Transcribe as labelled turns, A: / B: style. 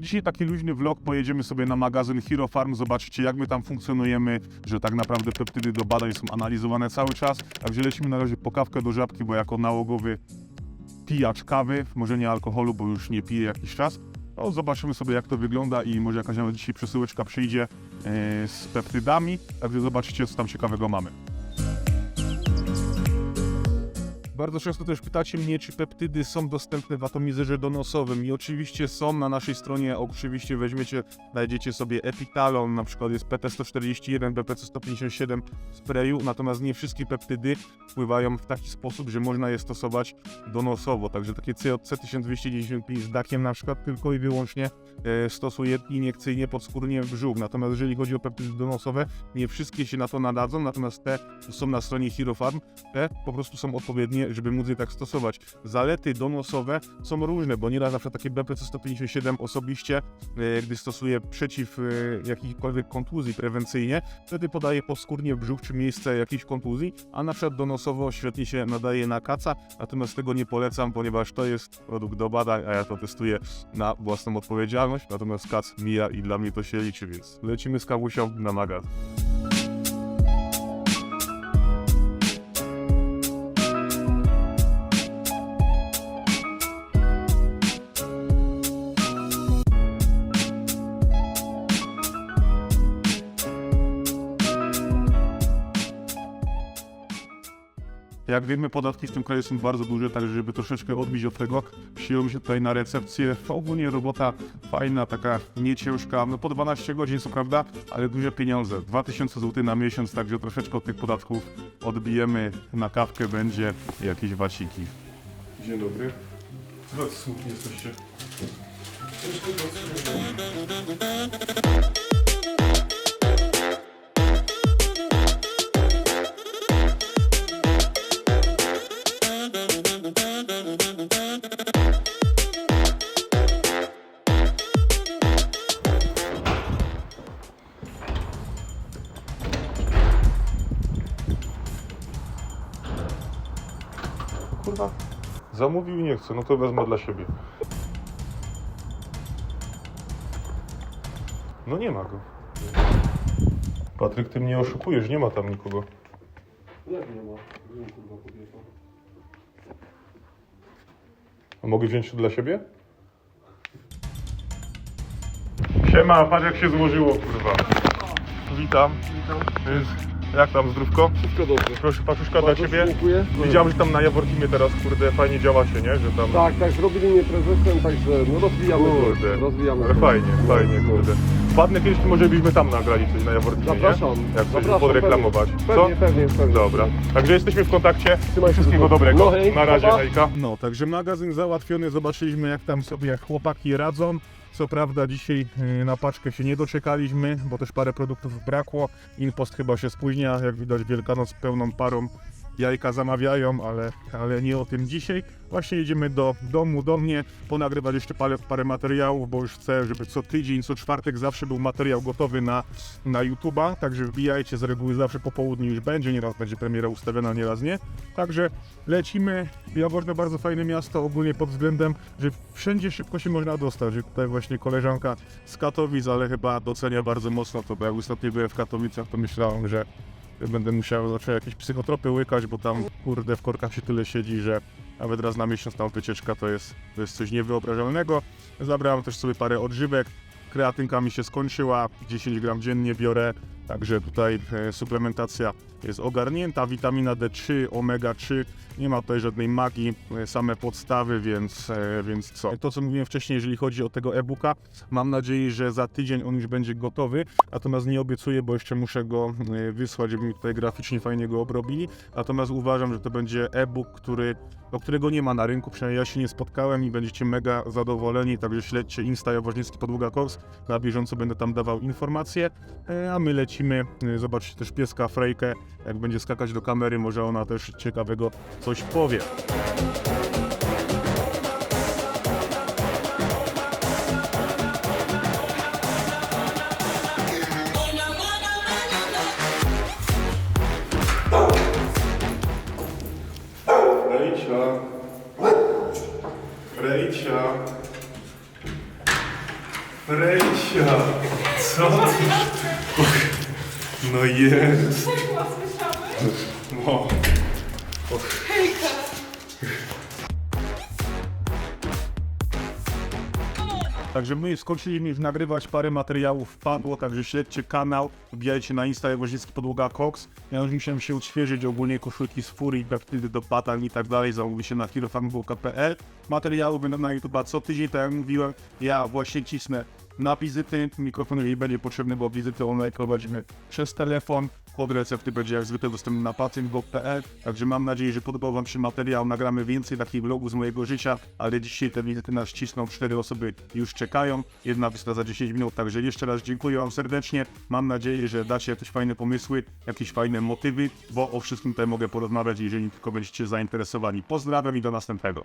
A: Dzisiaj taki luźny vlog, pojedziemy sobie na magazyn Hero Farm, zobaczycie jak my tam funkcjonujemy, że tak naprawdę peptydy do badań są analizowane cały czas. Także lecimy na razie po kawkę do żabki, bo jako nałogowy pijacz kawy, może nie alkoholu, bo już nie piję jakiś czas. No, zobaczymy sobie jak to wygląda i może jakaś nawet dzisiaj przesyłeczka przyjdzie e, z peptydami, także zobaczycie co tam ciekawego mamy. Bardzo często też pytacie mnie, czy peptydy są dostępne w atomizerze donosowym. I oczywiście są na naszej stronie, oczywiście weźmiecie, znajdziecie sobie Epitalon, na przykład jest PP141, BP157 sprayu, natomiast nie wszystkie peptydy wpływają w taki sposób, że można je stosować donosowo, także takie COC 1295 z dakiem na przykład tylko i wyłącznie e, stosuje iniekcyjnie podskórnie w brzuch, natomiast jeżeli chodzi o peptydy donosowe, nie wszystkie się na to nadadzą, natomiast te są na stronie Hero Farm, te po prostu są odpowiednie, żeby móc je tak stosować. Zalety donosowe są różne, bo nieraz na przykład takie BP157 osobiście, e, gdy stosuję przeciw e, jakiejkolwiek kontuzji prewencyjnie, wtedy podaję podskórnie w brzuch czy miejsce jakiejś kontuzji, a na przykład donosowo świetnie się nadaje na kaca, natomiast tego nie polecam, ponieważ to jest produkt do badań, a ja to testuję na własną odpowiedzialność, natomiast kac mija i dla mnie to się liczy, więc lecimy z kawusią na magazyn. Jak wiemy, podatki w tym kraju są bardzo duże, także żeby troszeczkę odbić od tego, przyjąłem się tutaj na recepcję. Ogólnie robota fajna, taka nieciężka, no po 12 godzin co prawda, ale duże pieniądze. 2000 zł na miesiąc, także troszeczkę od tych podatków odbijemy. Na kawkę będzie jakieś waciki. Dzień dobry. Bardzo smutni jesteście. Kurwa. Zamówił i nie chce, no to wezmę dla siebie. No nie ma go. Patryk, ty mnie oszukujesz, nie ma tam nikogo.
B: Jak nie ma? Gdzie kurwa kobieta?
A: A mogę wziąć to dla siebie? Siema, patrz jak się złożyło, kurwa. Witam.
B: Witam.
A: Jest- Jak tam, zdrówko?
B: Wszystko dobrze.
A: Proszę, paczuszka dla
B: Bardzo
A: ciebie.
B: Dziękuję.
A: Widziałem, że tam na Jaworkimie teraz, kurde, fajnie działacie, nie? Że tam...
B: Tak, tak, zrobili mnie prezesem, także no rozwijamy
A: Kurde.
B: Rozwijamy
A: ale
B: to.
A: fajnie, fajnie, kurde. Wpadnę kiedyś, to może byśmy tam nagrali coś na Jaworkimie,
B: Zapraszam.
A: nie? Jak coś
B: zapraszam,
A: podreklamować.
B: Pewnie,
A: Co?
B: pewnie, pewnie, pewnie.
A: Dobra. Także jesteśmy w kontakcie.
B: Trzymaj się
A: Wszystkiego dobrego.
B: No hej,
A: Na razie,
B: pa, pa.
A: hejka. No, także magazyn załatwiony. Zobaczyliśmy, jak tam sobie chłopaki radzą. Co prawda dzisiaj y, na paczkę się nie doczekaliśmy, bo też parę produktów brakło. Inpost chyba się spóźnia, jak widać Wielkanoc pełną parą jajka zamawiają, ale, ale nie o tym dzisiaj. Właśnie jedziemy do domu, do mnie, ponagrywać jeszcze parę, parę materiałów, bo już chcę, żeby co tydzień, co czwartek zawsze był materiał gotowy na, na YouTube'a, także wbijajcie, z reguły zawsze po południu już będzie, nieraz będzie premiera ustawiona, nieraz nie. Także lecimy. Jaworzno bardzo fajne miasto ogólnie pod względem, że wszędzie szybko się można dostać. Że tutaj właśnie koleżanka z Katowic, ale chyba docenia bardzo mocno to, bo jak ostatnio byłem w Katowicach, to myślałem, że będę musiał zacząć jakieś psychotropy łykać, bo tam kurde w korkach się tyle siedzi, że nawet raz na miesiąc tam wycieczka to jest, to jest coś niewyobrażalnego. Zabrałem też sobie parę odżywek, kreatynka mi się skończyła, 10 gram dziennie biorę, także tutaj e, suplementacja jest ogarnięta, witamina D3, omega 3, nie ma tutaj żadnej magii, e, same podstawy, więc, e, więc co. To co mówiłem wcześniej, jeżeli chodzi o tego e-booka, mam nadzieję, że za tydzień on już będzie gotowy, natomiast nie obiecuję, bo jeszcze muszę go wysłać, żeby mi tutaj graficznie fajnie go obrobili, natomiast uważam, że to będzie e-book, który, no, którego nie ma na rynku, przynajmniej ja się nie spotkałem i będziecie mega zadowoleni, także śledźcie Insta Jaworznicki Podługa Kors, na bieżąco będę tam dawał informacje, a my lecimy, e, zobaczcie też pieska Frejkę, jak będzie skakać do kamery, może ona też ciekawego coś powie. Frejcia. Frejcia. Co? No jest.
C: Chyba słyszałeś?
A: No.
C: Hejka!
A: Także my skończyliśmy już nagrywać, parę materiałów wpadło, także śledźcie kanał, wbijajcie na Insta Jaworznicki Podłoga Cox. Ja już musiałem się odświeżyć ogólnie koszulki z furii, peptydy do patan i tak dalej, zamówi się na herofarmbook.pl. Materiały będą na YouTube co tydzień, tak jak mówiłem, ja właśnie cisnę na wizyty, mikrofon jeżeli będzie potrzebny, bo wizyty online prowadzimy przez telefon, kod recepty będzie jak zwykle dostępny na pacjent.pl, także mam nadzieję, że podobał Wam się materiał, nagramy więcej takich vlogów z mojego życia, ale dzisiaj te wizyty nas cisną, cztery osoby już czekają, jedna wizyta za 10 minut, także jeszcze raz dziękuję Wam serdecznie, mam nadzieję, że dacie jakieś fajne pomysły, jakieś fajne motywy, bo o wszystkim tutaj mogę porozmawiać, jeżeli tylko będziecie zainteresowani. Pozdrawiam i do następnego.